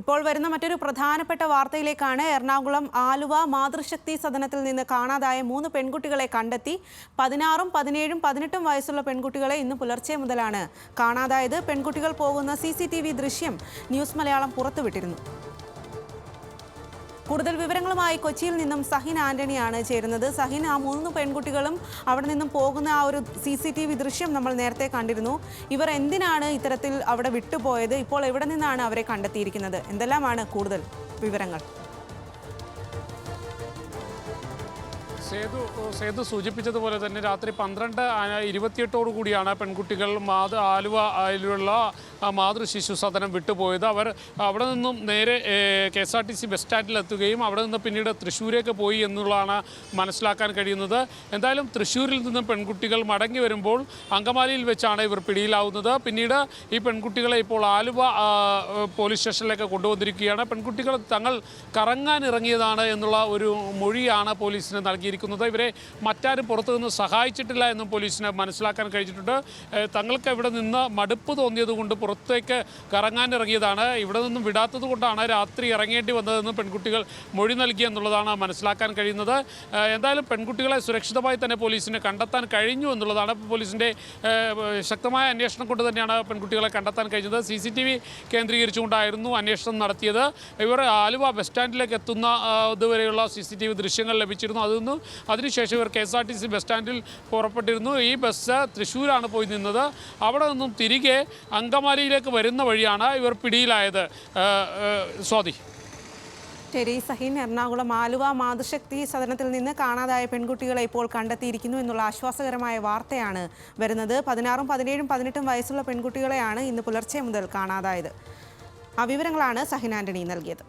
ഇപ്പോൾ വരുന്ന മറ്റൊരു പ്രധാനപ്പെട്ട വാർത്തയിലേക്കാണ് എറണാകുളം ആലുവ മാതൃശക്തി സദനത്തിൽ നിന്ന് കാണാതായ മൂന്ന് പെൺകുട്ടികളെ കണ്ടെത്തി. പതിനാറും പതിനേഴും പതിനെട്ടും വയസ്സുള്ള പെൺകുട്ടികളെ ഇന്ന് പുലർച്ചെ മുതലാണ് കാണാതായത്. പെൺകുട്ടികൾ പോകുന്ന സി ദൃശ്യം ന്യൂസ് മലയാളം പുറത്തുവിട്ടിരുന്നു. കൂടുതൽ വിവരങ്ങളുമായി കൊച്ചിയിൽ നിന്നും സഹിൻ ആന്റണിയാണ് ചേരുന്നത്. സഹിൻ ആ മൂന്ന് പെൺകുട്ടികളും അവിടെ നിന്നും പോകുന്ന ആ ഒരു സി സി ടി വി ദൃശ്യം നമ്മൾ നേരത്തെ കണ്ടിരുന്നു. ഇവർ എന്തിനാണ് ഇത്തരത്തിൽ അവിടെ വിട്ടുപോയത്? ഇപ്പോൾ എവിടെ നിന്നാണ് അവരെ കണ്ടെത്തിയിരിക്കുന്നത്? എന്തെല്ലാമാണ് കൂടുതൽ വിവരങ്ങൾ? സേതു സേതു സൂചിപ്പിച്ചതുപോലെ തന്നെ രാത്രി പന്ത്രണ്ട് ഇരുപത്തിയെട്ടോടു കൂടിയാണ് പെൺകുട്ടികൾ മാതൃ ആലുവയിലുള്ള മാതൃ ശിശു സദനം വിട്ടുപോയത്. അവർ അവിടെ നിന്നും നേരെ K S R T C bus സ്റ്റാൻഡിലെത്തുകയും അവിടെ നിന്ന് പിന്നീട് തൃശ്ശൂരേക്ക് പോയി എന്നുള്ളതാണ് മനസ്സിലാക്കാൻ കഴിയുന്നത്. എന്തായാലും തൃശ്ശൂരിൽ നിന്നും പെൺകുട്ടികൾ മടങ്ങി വരുമ്പോൾ അങ്കമാലിയിൽ വെച്ചാണ് ഇവർ പിടിയിലാവുന്നത്. പിന്നീട് ഈ പെൺകുട്ടികളെ ഇപ്പോൾ ആലുവ പോലീസ് സ്റ്റേഷനിലേക്ക് കൊണ്ടുവന്നിരിക്കുകയാണ്. പെൺകുട്ടികൾ തങ്ങൾ കറങ്ങാൻ ഇറങ്ങിയതാണ് എന്നുള്ള ഒരു മൊഴിയാണ് പോലീസിന് നൽകിയിരിക്കുന്നത്. ഇവരെ മറ്റാരും പുറത്തു നിന്ന് സഹായിച്ചിട്ടില്ല എന്നും പോലീസിന് മനസ്സിലാക്കാൻ കഴിഞ്ഞിട്ടുണ്ട്. തങ്ങൾക്ക് ഇവിടെ നിന്ന് മടുപ്പ് തോന്നിയതുകൊണ്ട് പുറത്തേക്ക് കറങ്ങാനിറങ്ങിയതാണ്. ഇവിടെ നിന്നും വിടാത്തത് കൊണ്ടാണ് രാത്രി ഇറങ്ങേണ്ടി വന്നതെന്ന് പെൺകുട്ടികൾ മൊഴി നൽകിയെന്നുള്ളതാണ് മനസ്സിലാക്കാൻ കഴിയുന്നത്. എന്തായാലും പെൺകുട്ടികളെ സുരക്ഷിതമായി തന്നെ പോലീസിന് കണ്ടെത്താൻ കഴിഞ്ഞു എന്നുള്ളതാണ്. പോലീസിന്റെ ശക്തമായ അന്വേഷണം കൊണ്ട് തന്നെയാണ് പെൺകുട്ടികളെ കണ്ടെത്താൻ കഴിഞ്ഞത്. സി സി ടി വി കേന്ദ്രീകരിച്ചുകൊണ്ടായിരുന്നു അന്വേഷണം നടത്തിയത്. ഇവർ ആലുവ ബസ് സ്റ്റാൻഡിലേക്ക് എത്തുന്ന ഇതുവരെയുള്ള സി സി ടി വി ദൃശ്യങ്ങൾ ലഭിച്ചിരുന്നു. അതൊന്നും അതിനുശേഷം ഇവർ K S R T C bus സ്റ്റാൻഡിൽ പുറപ്പെട്ടിരുന്നു. ഈ ബസ് തൃശ്ശൂരാണ് പോയി നിന്നത്. അവിടെ നിന്നും തിരികെ അങ്കമാലിയിലേക്ക് വരുന്ന വഴിയാണ് ഇവർ പിടിയിലായത്. സ്വാതി. ശരി സഹിൻ എറണാകുളം ആലുവ മാതൃശക്തി സദനത്തിൽ നിന്ന് കാണാതായ പെൺകുട്ടികളെ ഇപ്പോൾ കണ്ടെത്തിയിരിക്കുന്നു എന്നുള്ള ആശ്വാസകരമായ വാർത്തയാണ് വരുന്നത്. പതിനാറും പതിനേഴും പതിനെട്ടും വയസ്സുള്ള പെൺകുട്ടികളെയാണ് ഇന്ന് പുലർച്ചെ മുതൽ കാണാതായത്. ആ വിവരങ്ങളാണ് സഹിൻ ആന്റണി നൽകിയത്.